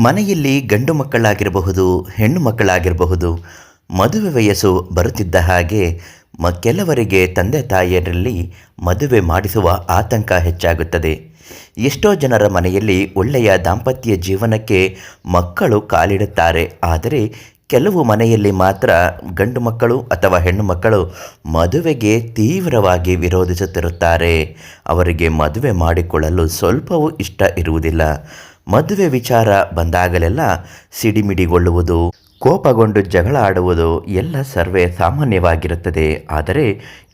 ಮನೆಯಲ್ಲಿ ಗಂಡು ಮಕ್ಕಳಾಗಿರಬಹುದು, ಹೆಣ್ಣು ಮಕ್ಕಳಾಗಿರಬಹುದು, ಮದುವೆ ವಯಸ್ಸು ಬರುತ್ತಿದ್ದ ಹಾಗೆ ಮ, ಕೆಲವರಿಗೆ ತಂದೆ ತಾಯಿಯರಲ್ಲಿ ಮದುವೆ ಮಾಡಿಸುವ ಆತಂಕ ಹೆಚ್ಚಾಗುತ್ತದೆ. ಎಷ್ಟೋ ಜನರ ಮನೆಯಲ್ಲಿ ಒಳ್ಳೆಯ ದಾಂಪತ್ಯ ಜೀವನಕ್ಕೆ ಮಕ್ಕಳು ಕಾಲಿಡುತ್ತಾರೆ. ಆದರೆ ಕೆಲವು ಮನೆಯಲ್ಲಿ ಮಾತ್ರ ಗಂಡು ಮಕ್ಕಳು ಅಥವಾ ಹೆಣ್ಣು ಮಕ್ಕಳು ಮದುವೆಗೆ ತೀವ್ರವಾಗಿ ವಿರೋಧಿಸುತ್ತಿರುತ್ತಾರೆ. ಅವರಿಗೆ ಮದುವೆ ಮಾಡಿಕೊಳ್ಳಲು ಸ್ವಲ್ಪವೂ ಇಷ್ಟ ಇರುವುದಿಲ್ಲ. ಮದುವೆ ವಿಚಾರ ಬಂದಾಗಲೆಲ್ಲ ಸಿಡಿಮಿಡಿಗೊಳ್ಳುವುದು. ಕೋಪಗೊಂಡು ಜಗಳ ಆಡುವುದು ಎಲ್ಲ ಸರ್ವೇ ಸಾಮಾನ್ಯವಾಗಿರುತ್ತದೆ. ಆದರೆ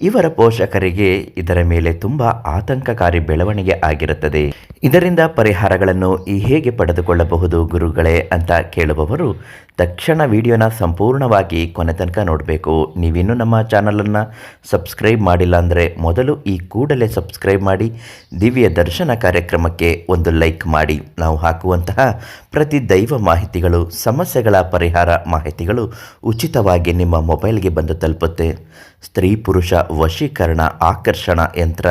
ಇವರ ಪೋಷಕರಿಗೆ ಇದರ ಮೇಲೆ ತುಂಬ ಆತಂಕಕಾರಿ ಬೆಳವಣಿಗೆ ಆಗಿರುತ್ತದೆ. ಇದರಿಂದ ಪರಿಹಾರಗಳನ್ನು ಈ ಹೇಗೆ ಪಡೆದುಕೊಳ್ಳಬಹುದು ಗುರುಗಳೇ ಅಂತ ಕೇಳುವವರು, ತಕ್ಷಣ ವಿಡಿಯೋನ ಸಂಪೂರ್ಣವಾಗಿ ಕೊನೆ ತನಕ ನೋಡಬೇಕು. ನೀವಿನ್ನೂ ನಮ್ಮ ಚಾನಲನ್ನು ಸಬ್ಸ್ಕ್ರೈಬ್ ಮಾಡಿಲ್ಲ ಅಂದರೆ ಮೊದಲು ಈ ಕೂಡಲೇ ಸಬ್ಸ್ಕ್ರೈಬ್ ಮಾಡಿ, ದಿವ್ಯ ದರ್ಶನ ಕಾರ್ಯಕ್ರಮಕ್ಕೆ ಒಂದು ಲೈಕ್ ಮಾಡಿ. ನಾವು ಹಾಕುವಂತಹ ಪ್ರತಿ ದೈವ ಮಾಹಿತಿಗಳು, ಸಮಸ್ಯೆಗಳ ಪರಿಹಾರ ಮಾಹಿತಿಗಳು ಉಚಿತವಾಗಿ ನಿಮ್ಮ ಮೊಬೈಲ್ಗೆ ಬಂದು ತಲುಪುತ್ತೆ. ಸ್ತ್ರೀ ಪುರುಷ ವಶೀಕರಣ, ಆಕರ್ಷಣ ಯಂತ್ರ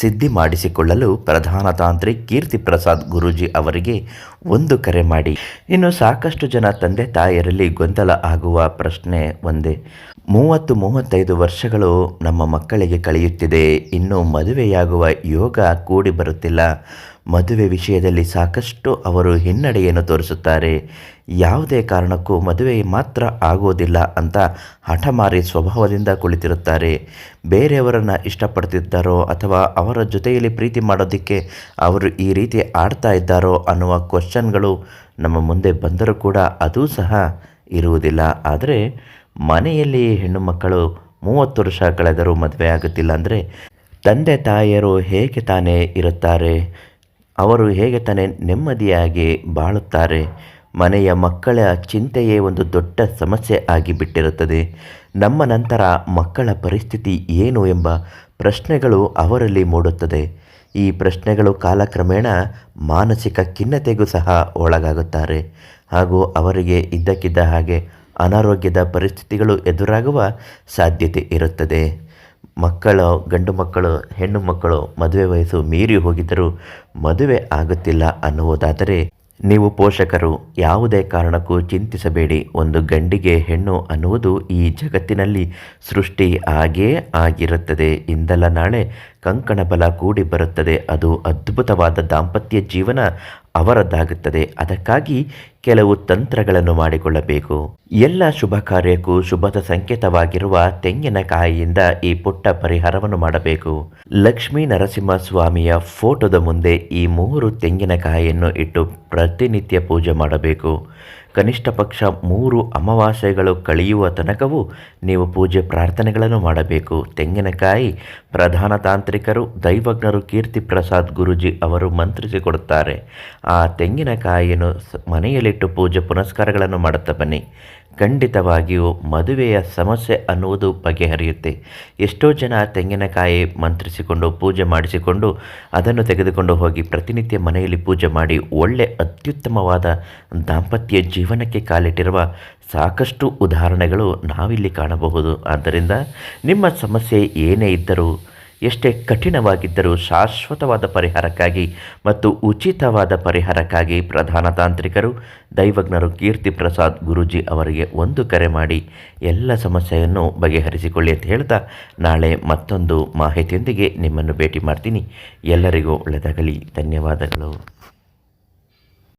ಸಿದ್ಧಿ ಮಾಡಿಸಿಕೊಳ್ಳಲು ಪ್ರಧಾನ ತಾಂತ್ರಿ ಕೀರ್ತಿ ಪ್ರಸಾದ್ ಗುರೂಜಿ ಅವರಿಗೆ ಒಂದು ಕರೆ ಮಾಡಿ. ಇನ್ನು ಸಾಕಷ್ಟು ಜನ ತಂದೆ ತಾಯಿಯರಲ್ಲಿ ಗೊಂದಲ ಆಗುವ ಪ್ರಶ್ನೆ ಒಂದೇ. ಮೂವತ್ತು ಮೂವತ್ತೈದು ವರ್ಷಗಳು ನಮ್ಮ ಮಕ್ಕಳಿಗೆ ಕಳೆಯುತ್ತಿದೆ. ಇನ್ನು ಮದುವೆಯಾಗುವ ಯೋಗ ಕೂಡಿ ಬರುತ್ತಿಲ್ಲ. ಮದುವೆ ವಿಷಯದಲ್ಲಿ ಸಾಕಷ್ಟು ಅವರು ಹಿನ್ನಡೆಯನ್ನು ತೋರಿಸುತ್ತಾರೆ. ಯಾವುದೇ ಕಾರಣಕ್ಕೂ ಮದುವೆ ಮಾತ್ರ ಆಗೋದಿಲ್ಲ ಅಂತ ಹಠಮಾರಿ ಸ್ವಭಾವದಿಂದ ಕುಳಿತಿರುತ್ತಾರೆ. ಬೇರೆಯವರನ್ನು ಇಷ್ಟಪಡ್ತಿದ್ದಾರೋ ಅಥವಾ ಅವರ ಜೊತೆಯಲ್ಲಿ ಪ್ರೀತಿ ಮಾಡೋದಕ್ಕೆ ಅವರು ಈ ರೀತಿ ಆಡ್ತಾ ಇದ್ದಾರೋ ಅನ್ನುವ ಕ್ವಶನ್ಗಳು ನಮ್ಮ ಮುಂದೆ ಬಂದರೂ ಕೂಡ ಅದೂ ಸಹ ಇರುವುದಿಲ್ಲ. ಆದರೆ ಮನೆಯಲ್ಲಿ ಹೆಣ್ಣು ಮಕ್ಕಳು ಮೂವತ್ತು ವರ್ಷ ಕಳೆದರೂ ಮದುವೆ ಆಗುತ್ತಿಲ್ಲ ಅಂದರೆ ತಂದೆ ತಾಯಿಯರು ಹೇಗೆ ತಾನೇ ಇರುತ್ತಾರೆ? ಅವರು ಹೇಗೆ ತಾನೇ ನೆಮ್ಮದಿಯಾಗಿ ಬಾಳುತ್ತಾರೆ? ಮನೆಯ ಮಕ್ಕಳ ಚಿಂತೆಯೇ ಒಂದು ದೊಡ್ಡ ಸಮಸ್ಯೆ ಆಗಿಬಿಟ್ಟಿರುತ್ತದೆ. ನಮ್ಮ ನಂತರ ಮಕ್ಕಳ ಪರಿಸ್ಥಿತಿ ಏನು ಎಂಬ ಪ್ರಶ್ನೆಗಳು ಅವರಲ್ಲಿ ಮೂಡುತ್ತದೆ. ಈ ಪ್ರಶ್ನೆಗಳು ಕಾಲಕ್ರಮೇಣ ಮಾನಸಿಕ ಖಿನ್ನತೆಗೂ ಸಹ ಒಳಗಾಗುತ್ತಾರೆ. ಹಾಗೂ ಅವರಿಗೆ ಇದ್ದಕ್ಕಿದ್ದ ಹಾಗೆ ಅನಾರೋಗ್ಯದ ಪರಿಸ್ಥಿತಿಗಳು ಎದುರಾಗುವ ಸಾಧ್ಯತೆ ಇರುತ್ತದೆ. ಮಕ್ಕಳು, ಗಂಡು ಮಕ್ಕಳು, ಹೆಣ್ಣು ಮಕ್ಕಳು ಮದುವೆ ವಯಸ್ಸು ಮೀರಿ ಹೋಗಿದ್ದರೂ ಮದುವೆ ಆಗುತ್ತಿಲ್ಲ ಅನ್ನುವುದಾದರೆ ನೀವು ಪೋಷಕರು ಯಾವುದೇ ಕಾರಣಕ್ಕೂ ಚಿಂತಿಸಬೇಡಿ. ಒಂದು ಗಂಡಿಗೆ ಹೆಣ್ಣು ಅನ್ನುವುದು ಈ ಜಗತ್ತಿನಲ್ಲಿ ಸೃಷ್ಟಿ ಆಗೇ ಆಗಿರುತ್ತದೆ. ಇಂದಲ್ಲ ನಾಳೆ ಕಂಕಣ ಬಲ ಕೂಡಿ ಬರುತ್ತದೆ. ಅದು ಅದ್ಭುತವಾದ ದಾಂಪತ್ಯ ಜೀವನ ಅವರದ್ದಾಗುತ್ತದೆ. ಅದಕ್ಕಾಗಿ ಕೆಲವು ತಂತ್ರಗಳನ್ನು ಮಾಡಿಕೊಳ್ಳಬೇಕು. ಎಲ್ಲ ಶುಭ ಕಾರ್ಯಕ್ಕೂ ಶುಭದ ಸಂಕೇತವಾಗಿರುವ ತೆಂಗಿನಕಾಯಿಯಿಂದ ಈ ಪುಟ್ಟ ಪರಿಹಾರವನ್ನು ಮಾಡಬೇಕು. ಲಕ್ಷ್ಮೀ ನರಸಿಂಹ ಸ್ವಾಮಿಯ ಫೋಟೋದ ಮುಂದೆ ಈ ಮೂರು ತೆಂಗಿನಕಾಯಿಯನ್ನು ಇಟ್ಟು ಪ್ರತಿನಿತ್ಯ ಪೂಜೆ ಮಾಡಬೇಕು. ಕನಿಷ್ಠ ಪಕ್ಷ ಮೂರು ಅಮಾವಾಸ್ಯೆಗಳು ಕಳೆಯುವ ತನಕವೂ ನೀವು ಪೂಜೆ ಪ್ರಾರ್ಥನೆಗಳನ್ನು ಮಾಡಬೇಕು. ತೆಂಗಿನಕಾಯಿ ಪ್ರಧಾನ ತಾಂತ್ರಿಕರು, ದೈವಜ್ಞರು ಕೀರ್ತಿ ಪ್ರಸಾದ್ ಗುರುಜಿ ಅವರು ಮಂತ್ರಿಸಿಕೊಡುತ್ತಾರೆ. ಆ ತೆಂಗಿನಕಾಯಿಯನ್ನು ಮನೆಯಲ್ಲಿಟ್ಟು ಪೂಜೆ ಪುನಸ್ಕಾರಗಳನ್ನು ಮಾಡುತ್ತಾ ಬನ್ನಿ. ಖಂಡಿತವಾಗಿಯೂ ಮದುವೆಯ ಸಮಸ್ಯೆ ಅನ್ನುವುದು ಬಗೆಹರಿಯುತ್ತೆ. ಎಷ್ಟೋ ಜನ ತೆಂಗಿನಕಾಯಿ ಮಂತ್ರಿಸಿಕೊಂಡು, ಪೂಜೆ ಮಾಡಿಸಿಕೊಂಡು, ಅದನ್ನು ತೆಗೆದುಕೊಂಡು ಹೋಗಿ ಪ್ರತಿನಿತ್ಯ ಮನೆಯಲ್ಲಿ ಪೂಜೆ ಮಾಡಿ ಒಳ್ಳೆ ಅತ್ಯುತ್ತಮವಾದ ದಾಂಪತ್ಯ ಜೀವನಕ್ಕೆ ಕಾಲಿಟ್ಟಿರುವ ಸಾಕಷ್ಟು ಉದಾಹರಣೆಗಳು ನಾವಿಲ್ಲಿ ಕಾಣಬಹುದು. ಆದ್ದರಿಂದ ನಿಮ್ಮ ಸಮಸ್ಯೆ ಏನೇ ಇದ್ದರೂ ಎಷ್ಟೇ ಕಠಿಣವಾಗಿದ್ದರೂ ಶಾಶ್ವತವಾದ ಪರಿಹಾರಕ್ಕಾಗಿ ಮತ್ತು ಉಚಿತವಾದ ಪರಿಹಾರಕ್ಕಾಗಿ ಪ್ರಧಾನ ತಾಂತ್ರಿಕರು, ದೈವಜ್ಞರು ಕೀರ್ತಿ ಪ್ರಸಾದ್ ಗುರೂಜಿ ಅವರಿಗೆ ಒಂದು ಕರೆ ಮಾಡಿ ಎಲ್ಲ ಸಮಸ್ಯೆಯನ್ನು ಬಗೆಹರಿಸಿಕೊಳ್ಳಿ ಅಂತ ಹೇಳ್ತಾ ನಾಳೆ ಮತ್ತೊಂದು ಮಾಹಿತಿಯೊಂದಿಗೆ ನಿಮ್ಮನ್ನು ಭೇಟಿ ಮಾಡ್ತೀನಿ. ಎಲ್ಲರಿಗೂ ಒಳ್ಳೆಯದಾಗಲಿ. ಧನ್ಯವಾದಗಳು.